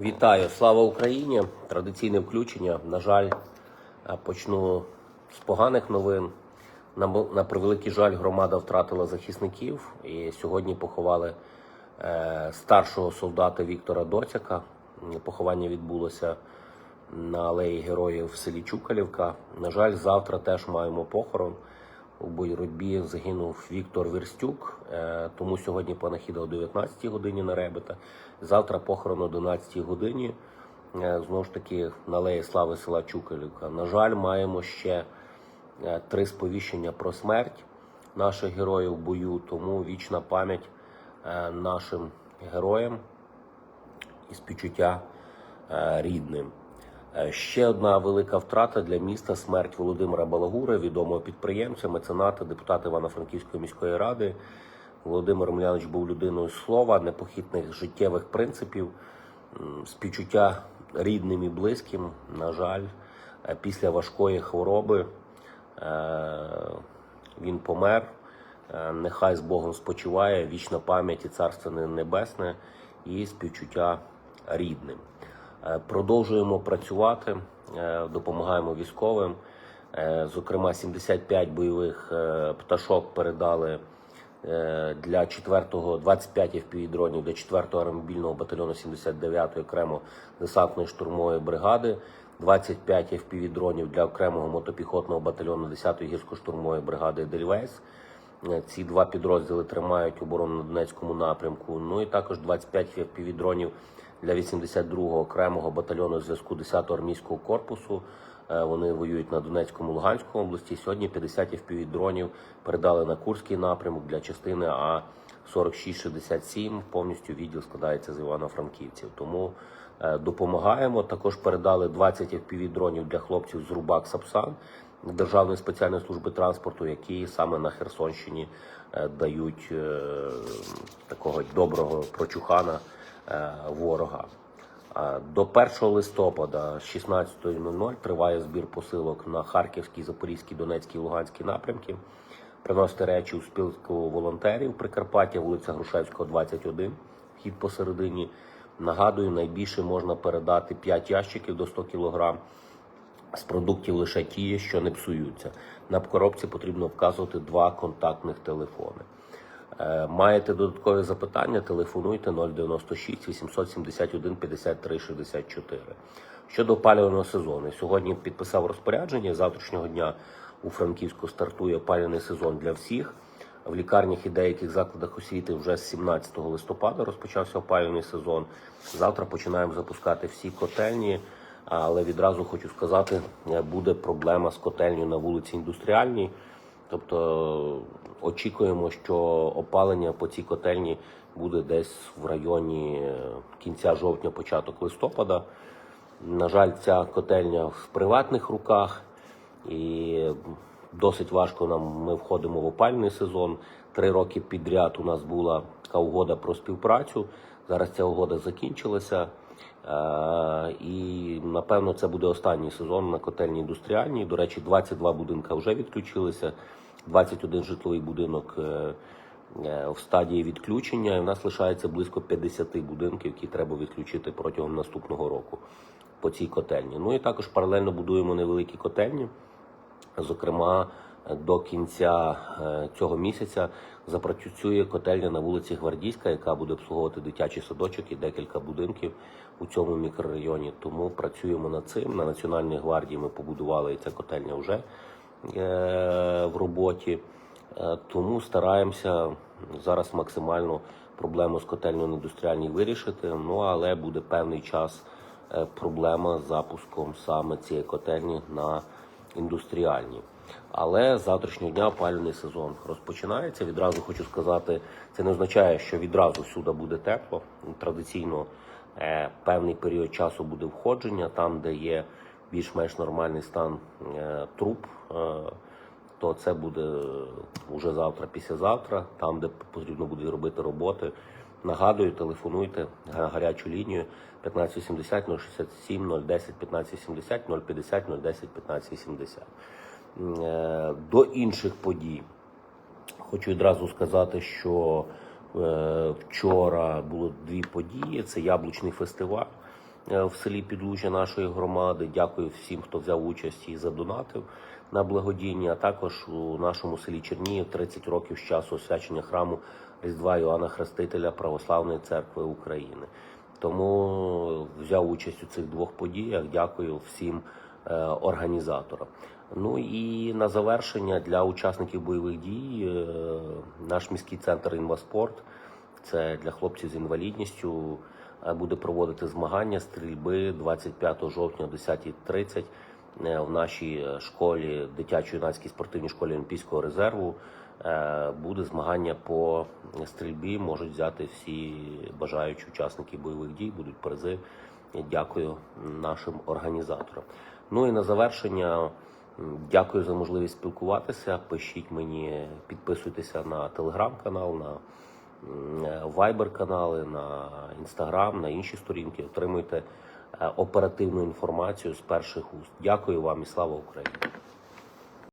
Вітаю, слава Україні! Традиційне включення. На жаль, е, почну з поганих новин. На, превеликий жаль, громада втратила захисників і сьогодні поховали е, старшого солдата Віктора Доцяка. Поховання відбулося на алеї героїв в селі Чукалівка. На жаль, завтра теж маємо похорон. У боротьбі загинув Віктор Верстюк, е, тому сьогодні панахіда о 19-й годині на Ребета. Завтра похорон о 11 годині. е, Знову ж таки, на алеї слави села Чукалівка. На жаль, маємо ще е, три сповіщення про смерть наших героїв в бою, тому вічна пам'ять нашим героям і співчуття рідним. Е, Ще одна велика втрата для міста смерть Володимира Балагура, відомого підприємця, мецената, депутата Івано-Франківської міської ради. Володимир Млянович був людиною слова, непохитних життєвих принципів, співчуття рідним і близьким. На жаль, е, після важкої хвороби е, він помер. Нехай з Богом спочиває, вічна пам'ять і царство небесне і співчуття рідним. Е, Продовжуємо працювати, е, допомагаємо військовим. Е, Зокрема, 75 бойових пташок передали для 4-го, 25 FPV-дронів для 4-го аеромобільного батальйону 79-ї окремо десантної штурмової бригади, 25 FPV-дронів для окремого мотопіхотного батальйону 10-ї гірсько-штурмової бригади Дельвейс. Е, Ці два підрозділи тримають оборону на Донецькому напрямку. Ну і також 25 FPV-дронів для 82-го окремого батальйону зв'язку 10-го армійського корпусу. Е, Вони воюють на Донецькому Луганському області. Сьогодні 50 FPV-дронів передали на Курський напрямок для частини А 4667. Повністю відділ складається з івано-франківців. Тому е, допомагаємо. Також передали 20 FPV-дронів для хлопців з Рубак Сапсан Державної спеціальної служби транспорту, які саме на Херсонщині е, дають е, такого доброго прочухана е, ворога. До 1 листопада 16.00 триває збір посилок на Харківський, Запорізький, Донецький, Луганський напрямки. Приносите речі у спілку волонтерів Прикарпаття, вулиця Грушевського, 21, вхід посередині. Нагадую, найбільше можна передати 5 ящиків до 100 кг. З продуктів лише ті, що не псуються. На коробці потрібно вказувати два контактних телефони. Е, Маєте додаткові запитання? Телефонуйте 096 871 53 64. Щодо опалювального сезону, сьогодні підписав розпорядження. Завтрашнього дня у Франківську стартує опалювальний сезон для всіх. В лікарнях і деяких закладах освіти вже з 17 листопада розпочався опалювальний сезон. Завтра починаємо запускати всі котельні. Але відразу хочу сказати, е, буде проблема з котельню на вулиці Індустріальній. Тобто очікуємо, що опалення по цій котельні буде десь в районі е, кінця жовтня, початок листопада. На жаль, ця котельня в приватних руках і досить важко нам. Ми входимо в опальний сезон. Три роки підряд у нас була така угода про співпрацю. Зараз ця угода закінчилася. Е, І напевно це буде останній сезон на котельні індустріальній. До речі, 22 будинка вже відключилися, 21 житловий будинок е, е, в стадії відключення. І в нас лишається близько 50 будинків, які треба відключити протягом наступного року по цій котельні. Ну і також паралельно будуємо невеликі котельні. Зокрема, до кінця цього місяця запрацює котельня на вулиці Гвардійська, яка буде обслуговувати дитячий садочок і декілька будинків у цьому мікрорайоні. Тому працюємо над цим. На Національній гвардії ми побудували і ця котельня вже е, в роботі. Е, Тому стараємося зараз максимально проблему з котельною індустріальній вирішити. Ну але буде певний час е, проблема з запуском саме цієї котельні на індустріальні. Але з завтрашнього дня опалювальний сезон розпочинається. Відразу хочу сказати, це не означає, що відразу всюди буде тепло. Традиційно певний період часу буде входження, там, де є більш-менш нормальний стан е, труб. Е, то це буде вже завтра, післязавтра, там, де потрібно буде робити роботи. Нагадую, телефонуйте гарячу лінію 1580 067 010 1580 050 010 1580. Е, До інших подій. Хочу відразу сказати, що е, вчора було дві події: це яблучний фестиваль. е, в селі Підлужжя нашої громади. Дякую всім, хто взяв участь і задонатив на благодійні. А також у нашому селі Чернігів 30 років з часу освячення храму Різдва Іоанна Хрестителя Православної церкви України. Тому взяв участь у цих двох подіях. Дякую всім е, організаторам. Ну і на завершення для учасників бойових дій е, наш міський центр інваспорт. Це для хлопців з інвалідністю е, буде проводити змагання стрільби 25 жовтня о 10.30 е, в нашій школі, дитячо-юнацькій спортивній школі Олімпійського резерву. Буде змагання по стрільбі. Можуть взяти всі бажаючі учасники бойових дій, будуть призи. Дякую нашим організаторам. Ну і на завершення. Дякую за можливість спілкуватися. Пишіть мені, підписуйтеся на телеграм-канал, на вайбер-канали, на інстаграм, на інші сторінки. Отримуйте е, оперативну інформацію з перших уст. Дякую вам і слава Україні!